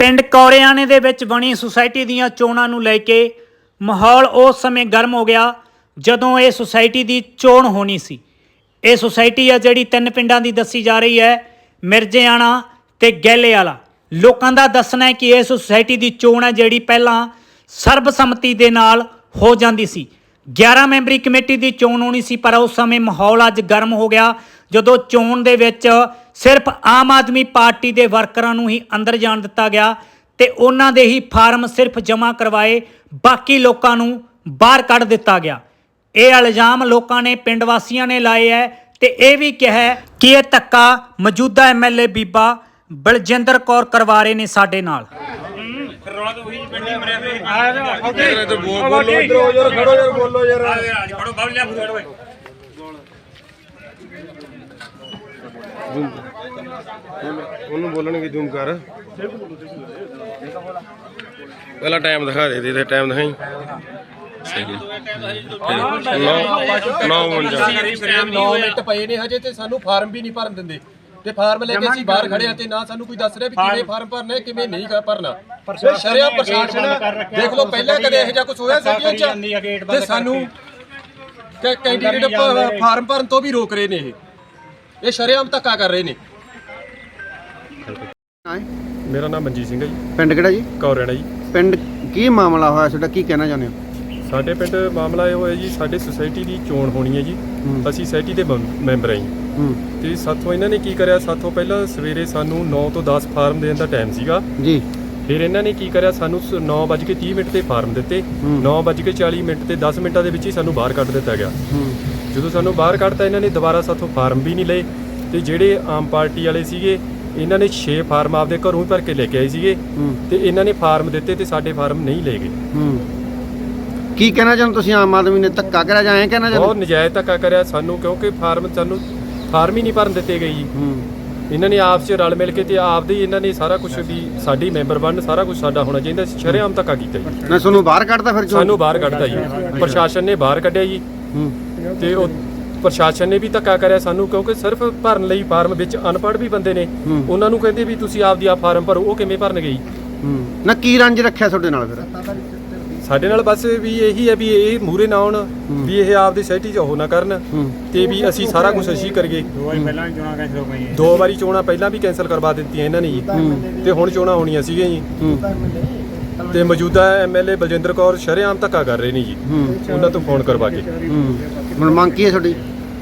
ਪਿੰਡ ਕੌਰਿਆਣੇ ਦੇ ਵਿੱਚ ਬਣੀ ਸੁਸਾਇਟੀ ਦੀਆਂ ਚੋਣਾਂ ਨੂੰ ਲੈ ਕੇ ਮਾਹੌਲ ਉਸ ਸਮੇਂ ਗਰਮ ਹੋ ਗਿਆ ਜਦੋਂ ਇਹ ਸੁਸਾਇਟੀ ਦੀ ਚੋਣ ਹੋਣੀ ਸੀ। ਇਹ ਸੁਸਾਇਟੀ ਆ ਜਿਹੜੀ ਤਿੰਨ ਪਿੰਡਾਂ ਦੀ ਦੱਸੀ ਜਾ ਰਹੀ ਹੈ, ਮਿਰਜੇਆਣਾ ਤੇ ਗੈਲੇ ਵਾਲਾ ਲੋਕਾਂ ਦਾ ਦੱਸਣਾ ਹੈ ਕਿ ਇਹ ਸੁਸਾਇਟੀ ਦੀ ਚੋਣ ਹੈ ਜਿਹੜੀ ਪਹਿਲਾਂ ਸਰਬਸੰਮਤੀ ਦੇ ਨਾਲ ਹੋ ਜਾਂਦੀ ਸੀ। 11 ਮੈਂਬਰੀ ਕਮੇਟੀ ਦੀ ਚੋਣ ਹੋਣੀ ਸੀ, ਪਰ ਉਸ ਸਮੇਂ ਮਾਹੌਲ ਅੱਜ ਗਰਮ ਹੋ ਗਿਆ। ਜਦੋਂ ਚੋਣ ਦੇ ਵਿੱਚ ਸਿਰਫ ਆਮ ਆਦਮੀ ਪਾਰਟੀ ਦੇ ਵਰਕਰਾਂ ਨੂੰ ਹੀ ਅੰਦਰ ਜਾਣ ਦਿੱਤਾ ਗਿਆ ਤੇ ਉਹਨਾਂ ਦੇ ਹੀ ਫਾਰਮ ਸਿਰਫ ਜਮ੍ਹਾਂ ਕਰਵਾਏ ਬਾਕੀ ਲੋਕਾਂ ਨੂੰ ਬਾਹਰ ਕੱਢ ਦਿੱਤਾ ਗਿਆ। ਇਹ ਇਲਜ਼ਾਮ ਲੋਕਾਂ ਨੇ ਪਿੰਡ ਵਾਸੀਆਂ ਨੇ ਲਾਏ ਹੈ ਤੇ ਇਹ ਵੀ ਕਿਹਾ ਕਿ ਇਹ ਧੱਕਾ ਮੌਜੂਦਾ ਐਮਐਲਏ ਬੀਬਾ ਬਲਜਿੰਦਰ ਕੌਰ ਕਰਵਾ ਰਹੇ ਨੇ ਸਾਡੇ ਨਾਲ। ਇੱਧਰ ਬੋਲ ਬੋਲੋ ਇੱਧਰ ਹੋ ਯਾਰ ਖੜੋ ਯਾਰ ਬੋਲੋ ਯਾਰ ਉਹਨੂੰ ਬੋਲਣਗੇ ਜ਼ੂਮ ਕਰ। ਪਹਿਲਾਂ ਟਾਈਮ ਦਿਖਾ ਦੇ ਦੇ ਟਾਈਮ ਦਿਖਾਈ। ਸਹੀ। ਨੌ ਨੌ ਵੰਜਾ 9 ਮਿੰਟ ਪਏ ਨੇ ਹਜੇ ਤੇ ਸਾਨੂੰ ਫਾਰਮ ਵੀ ਨਹੀਂ ਭਰਨ ਦਿੰਦੇ। ਤੇ ਫਾਰਮ ਲੈ ਕੇ ਅਸੀਂ ਬਾਹਰ ਖੜੇ ਆ ਤੇ ਨਾ ਸਾਨੂੰ ਕੋਈ ਦੱਸ ਰਿਹਾ ਵੀ ਕਿਵੇਂ ਫਾਰਮ ਭਰਨਾ ਹੈ ਕਿਵੇਂ ਨਹੀਂ ਭਰਨਾ। ਸ਼ਰਿਆ ਪ੍ਰਸ਼ਾਸਨ ਦੇਖ ਲਓ ਪਹਿਲਾਂ ਕਦੇ ਇਹੋ ਜਿਹਾ ਕੁਝ ਹੋਇਆ ਸਾਡੀਆਂ ਚ? ਤੇ ਸਾਨੂੰ ਕੈਂਡੀਡੇਟ ਫਾਰਮ ਭਰਨ ਤੋਂ ਵੀ ਰੋਕ ਰਹੇ ਨੇ ਇਹ। ਇਹ ਸ਼ਰਿਆਮ ਧੱਕਾ ਕਰ ਰਹੇ ਨੇ। ਮੇਰਾ ਨਾਮ ਮਨਜੀਤ ਸਿੰਘ ਹੈ ਜੀ। ਪਿੰਡ ਕਿਹੜਾ ਜੀ? ਕੌਰਣਾ ਜੀ। ਪਿੰਡ ਕੀ ਮਾਮਲਾ ਹੋਇਆ ਤੁਹਾਡਾ? ਕੀ ਕਹਿਣਾ ਚਾਹੁੰਦੇ ਹੋ? ਸਾਡੇ ਪਿੰਡ ਮਾਮਲਾ ਇਹ ਹੋਇਆ ਜੀ ਸਾਡੇ ਸੁਸਾਇਟੀ ਦੀ ਚੋਣ ਹੋਣੀ ਹੈ ਜੀ। ਹੂੰ। ਅਸੀਂ ਸੁਸਾਇਟੀ ਦੇ ਮੈਂਬਰ ਹਾਂ ਜੀ। ਹੂੰ। ਤੇ ਸਾਥੋਂ ਇਹਨਾਂ ਨੇ ਕੀ ਕਰਿਆ? ਸਾਥੋਂ ਪਹਿਲਾਂ ਸਵੇਰੇ ਸਾਨੂੰ 9 ਤੋਂ 10 ਫਾਰਮ ਦੇਣ ਦਾ ਟਾਈਮ ਸੀਗਾ। ਜੀ। ਫਿਰ ਇਹਨਾਂ ਨੇ ਕੀ ਕਰਿਆ? ਸਾਨੂੰ 9:30 ਮਿੰਟ ਤੇ ਫਾਰਮ ਦਿੱਤੇ। ਹੂੰ। 9:40 ਮਿੰਟ ਤੇ 10 ਮਿੰਟਾਂ ਦੇ ਵਿੱਚ ਹੀ ਸਾਨੂੰ ਬਾਹਰ ਕੱਢ ਦਿੱਤਾ ਗਿਆ। ਹੂੰ। ਜਦੋਂ ਸਾਨੂੰ ਬਾਹਰ ਕੱਢਤਾ ਇਹਨਾਂ ਨੇ ਦੁਬਾਰਾ ਸਾਥੋਂ ਫਾਰਮ ਵੀ ਨਹੀਂ ਲਏ ਤੇ ਜਿਹੜੇ ਆਮ ਪਾਰਟੀ ਵਾਲੇ ਸੀਗੇ ਇਹਨਾਂ ਨੇ 6 ਫਾਰਮ ਆਪਦੇ ਘਰੋਂ ਹੀ ਭਰ ਕੇ ਲੈ ਕੇ ਆਏ ਸੀਗੇ ਤੇ ਇਹਨਾਂ ਨੇ ਫਾਰਮ ਦਿੱਤੇ ਤੇ ਸਾਡੇ ਫਾਰਮ ਨਹੀਂ ਲਏ ਗਏ। ਹੂੰ। ਕੀ ਕਹਿਣਾ ਚਾਹੁੰਦੇ ਤੁਸੀਂ ਆਮ ਆਦਮੀ ਨੇ? ਧੱਕਾ ਕਰਿਆ ਜਾਂ ਐਂ ਕਹਿਣਾ ਬਹੁਤ ਚਾਹੁੰਦੇ ਨਜਾਇਜ਼ ਧੱਕਾ ਕਰਿਆ ਸਾਨੂੰ ਕਿਉਂਕਿ ਫਾਰਮ ਸਾਨੂੰ ਫਾਰਮ ਹੀ ਨਹੀਂ ਭਰਨ ਦਿੱਤੇ ਗਏ ਜੀ। ਹੂੰ। ਇਹਨਾਂ ਨੇ ਆਪਸ 'ਚ ਰਲ ਮਿਲ ਕੇ ਤੇ ਆਪਦੇ ਹੀ ਇਹਨਾਂ ਨੇ ਸਾਰਾ ਕੁਝ ਵੀ ਸਾਡੀ ਮੈਂਬਰ ਬਣਨ ਸਾਰਾ ਕੁਝ ਸਾਡਾ ਹੋਣਾ ਚਾਹੀਦਾ ਸੀ ਸ਼ਰੇਆਮ ਧੱਕਾ ਕੀਤਾ ਜੀ। ਨਾ ਤੁਹਾਨੂੰ ਬਾਹਰ ਕੱਢਤਾ ਫਿਰ? ਸਾਨੂੰ ਬਾਹਰ ਕੱਢਤਾ ਜੀ। ਪ੍ਰਸ਼ਾਸਨ ਨੇ ਬਾਹਰ ਕੱਢਿਆ ਜੀ। ਤੇ ਉਹ ਪ੍ਰਸ਼ਾਸਨ ਨੇ ਵੀ ਧੱਕਾ ਕਰਿਆ ਸਾਨੂੰ ਕਿਉਂਕਿ ਸਿਰਫ ਭਰਨ ਲਈ ਫਾਰਮ ਵਿੱਚ ਅਨਪੜ੍ਹ ਵੀ ਬੰਦੇ ਨੇ। ਹੂੰ। ਉਹਨਾਂ ਨੂੰ ਕਹਿੰਦੇ ਵੀ ਤੁਸੀਂ ਆਪਦੀ ਆਪ ਫਾਰਮ ਭਰੋ ਉਹ ਕਿਵੇਂ ਭਰਨਗੇ ਜੀ ਹੂੰ। ਨਾ ਕੀ ਰੰਜ ਰੱਖਿਆ ਤੁਹਾਡੇ ਨਾਲ ਫਿਰ? ਸਾਡੇ ਨਾਲ ਬਸ ਵੀ ਇਹੀ ਹੈ ਵੀ ਇਹ ਮੂਰੇ ਨਾ ਆਉਣ ਵੀ ਇਹ ਆਪਦੀ ਸੋਸਾਇਟੀ 'ਚ ਉਹ ਨਾ ਕਰਨ ਹੂੰ। ਤੇ ਵੀ ਅਸੀਂ ਸਾਰਾ ਕੁਝ ਅਸੀਂ ਕਰੀਏ। ਦੋ ਵਾਰੀ ਪਹਿਲਾਂ ਚੋਣਾਂ ਕੈਂਸਲ ਹੋਈਆਂ ਦੋ ਵਾਰੀ ਚੋਣਾਂ ਪਹਿਲਾਂ ਵੀ ਕੈਂਸਲ ਕਰਵਾ ਦਿੱਤੀਆਂ ਇਹਨਾਂ ਨੇ ਜੀ। ਤੇ ਹੁਣ ਚੋਣਾਂ ਹੋਣੀਆਂ ਸੀਗੀਆਂ ਜੀ। ਹੂੰ। ਤੇ ਮੌਜੂਦਾ ਐਮਐਲਏ ਬਲਜਿੰਦਰ ਕੌਰ ਸ਼ਰੇਆਮ ਧੱਕਾ ਕਰ ਰਹੇ ਨੇ ਜੀ। ਉਹਨਾਂ ਤੋਂ ਫੋਨ ਕਰਵਾ ਕੇ। ਹੁਣ ਮੰਗ ਕੀ ਹੈ ਤੁਹਾਡੀ?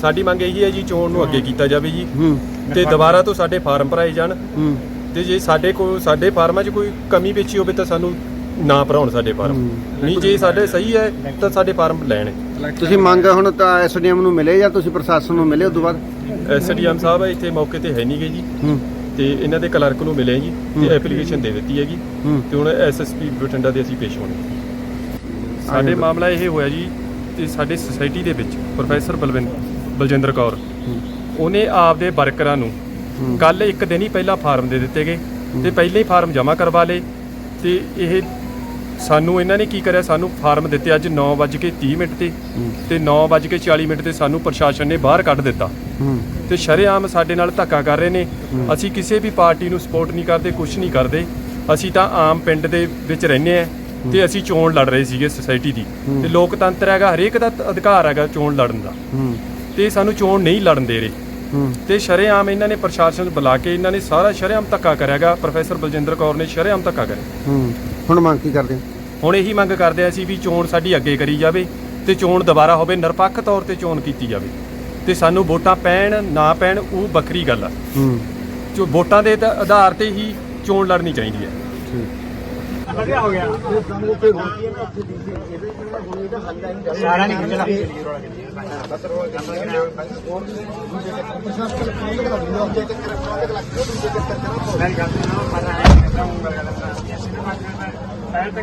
ਸਾਡੀ ਮੰਗ ਇਹੀ ਹੈ ਜੀ ਚੋਣ ਨੂੰ ਅੱਗੇ ਕੀਤਾ ਜਾਵੇ ਜੀ। ਤੇ ਦੁਬਾਰਾ ਤੋਂ ਸਾਡੇ ਫਾਰਮ ਭਰਾਏ ਜਾਣ। ਤੇ ਜੇ ਸਾਡੇ ਕੋਲ ਸਾਡੇ ਫਾਰਮਾਂ 'ਚ ਕੋਈ ਕਮੀ ਪੇਚੀ ਹੋਵੇ ਤਾਂ ਸਾਨੂੰ ਨਾ ਭਰਾਉਣ ਸਾਡੇ ਫਾਰਮ। ਨਹੀਂ ਜੇ ਸਾਡੇ ਸਹੀ ਹੈ ਤਾਂ ਸਾਡੇ ਫਾਰਮ ਲੈਣ। ਤੁਸੀਂ ਮੰਗ ਹੁਣ ਤਾਂ ਐਸਡੀਐਮ ਨੂੰ ਮਿਲੇ ਜਾਂ ਤੁਸੀਂ ਪ੍ਰਸ਼ਾਸਨ ਨੂੰ ਮਿਲੇ ਉਸ ਤੋਂ ਬਾਅਦ? ਐਸਡੀਐਮ ਸਾਹਿਬ ਇੱਥੇ ਮੌਕੇ ਤੇ ਹੈ ਨਹੀਂਗੇ ਜੀ। ਤੇ ਇਹਨਾਂ ਦੇ ਕਲਰਕ ਨੂੰ ਮਿਲੇ ਜੀ ਤੇ ਐਪਲੀਕੇਸ਼ਨ ਦੇ ਦਿੱਤੀ ਹੈਗੀ। ਹੂੰ। ਤੇ ਹੁਣ ਐਸਐਸਪੀ ਬਠਿੰਡਾ ਦੇ ਅਸੀਂ ਪੇਸ਼ ਹੋਣੇ ਸਾਡੇ ਮਾਮਲਾ ਇਹ ਹੋਇਆ ਜੀ ਤੇ ਸਾਡੇ ਸੁਸਾਇਟੀ ਦੇ ਵਿੱਚ ਪ੍ਰੋਫੈਸਰ ਬਲਵਿੰਦ ਬਲਜਿੰਦਰ ਕੌਰ ਉਹਨੇ ਆਪਦੇ ਵਰਕਰਾਂ ਨੂੰ ਹੂੰ। ਕੱਲ ਇੱਕ ਦਿਨ ਹੀ ਪਹਿਲਾਂ ਫਾਰਮ ਦੇ ਦਿੱਤੇ ਗਏ ਤੇ ਪਹਿਲਾਂ ਹੀ ਫਾਰਮ ਜਮ੍ਹਾਂ ਕਰਵਾ ਲਏ ਤੇ ਇਹ ਸਾਨੂੰ ਇਹਨਾਂ ਨੇ ਕੀ ਕਰਿਆ? ਸਾਨੂੰ ਫਾਰਮ ਦਿੱਤੇ ਅੱਜ 9:30 ਮਿੰਟ ਤੇ ਤੇ 9:40 ਮਿੰਟ ਤੇ ਸਾਨੂੰ ਪ੍ਰਸ਼ਾਸਨ ਨੇ ਬਾਹਰ ਕੱਢ ਦਿੱਤਾ। ਹੂੰ। ਤੇ ਸ਼ਰੇਆਮ ਸਾਡੇ ਨਾਲ ਧੱਕਾ ਕਰ ਰਹੇ ਨੇ। ਅਸੀਂ ਕਿਸੇ ਵੀ ਪਾਰਟੀ ਨੂੰ ਸਪੋਰਟ ਨਹੀਂ ਕਰਦੇ ਕੁਝ ਨਹੀਂ ਕਰਦੇ। ਅਸੀਂ ਤਾਂ ਆਮ ਪਿੰਡ ਦੇ ਵਿੱਚ ਰਹਿੰਦੇ ਆ ਤੇ ਅਸੀਂ ਚੋਣ ਲੜ ਰਹੇ ਸੀਗੇ ਸੁਸਾਇਟੀ ਦੀ। ਤੇ ਲੋਕਤੰਤਰ ਹੈਗਾ ਹਰੇਕ ਦਾ ਅਧਿਕਾਰ ਹੈਗਾ ਚੋਣ ਲੜਨ ਦਾ। ਤੇ ਸਾਨੂੰ ਚੋਣ ਨਹੀਂ ਲੜਨ ਦੇ ਰਹੇ। ਤੇ ਸ਼ਰੇਆਮ ਇਹਨਾਂ ਨੇ ਪ੍ਰਸ਼ਾਸਨ ਨੂੰ ਬੁਲਾ ਕੇ ਇਹਨਾਂ ਨੇ ਸਾਰਾ ਸ਼ਰੇਆਮ ਧੱਕਾ ਕਰਿਆਗਾ ਪ੍ਰੋਫੈਸਰ ਬਲਜਿੰਦਰ ਕੌਰ ਨੇ ਸ਼ਰੇਆਮ ਧੱਕਾ ਕਰਿਆ। ਹੁਣ ਮੰਗ ਕੀ ਕਰਦੇ? ਹੁਣ ਇਹੀ ਮੰਗ ਕਰਦੇ ਆ ਅਸੀਂ ਵੀ ਚੋਣ ਸਾਡੀ ਅੱਗੇ ਕਰੀ ਜਾਵੇ ਤੇ ਚੋਣ ਦੁਬਾਰਾ ਹੋਵੇ ਨਿਰਪੱਖ ਤੌਰ ਤੇ ਚੋਣ ਕੀਤੀ ਜਾਵੇ। ਤੇ ਸਾਨੂੰ ਵੋਟਾਂ ਪੈਣ ਨਾ ਪੈਣ ਉਹ ਬੱਕਰੀ ਗੱਲ ਆ। ਹੂੰ। ਵੋਟਾਂ ਦੇ ਆਧਾਰ ਤੇ ਹੀ ਚੋਣ ਲੜਨੀ ਚਾਹੀਦੀ ਹੈ। ਵਧੀਆ ਹੋ ਗਿਆ। ਸਾਰਾ ਨਹੀਂ ਖਿੱਚਣਾ। ਪੈਰ ਤੇ